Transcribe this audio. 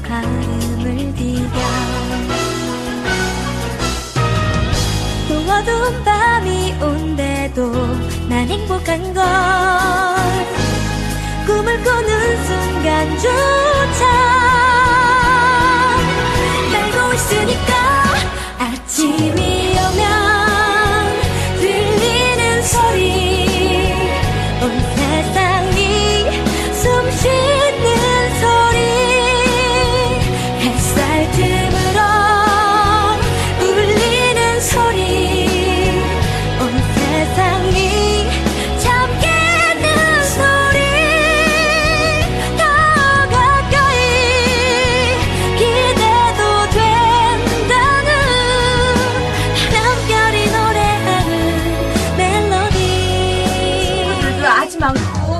발음을 디뎌. 또 어두운 밤이 온대도 난 행복한 걸 out.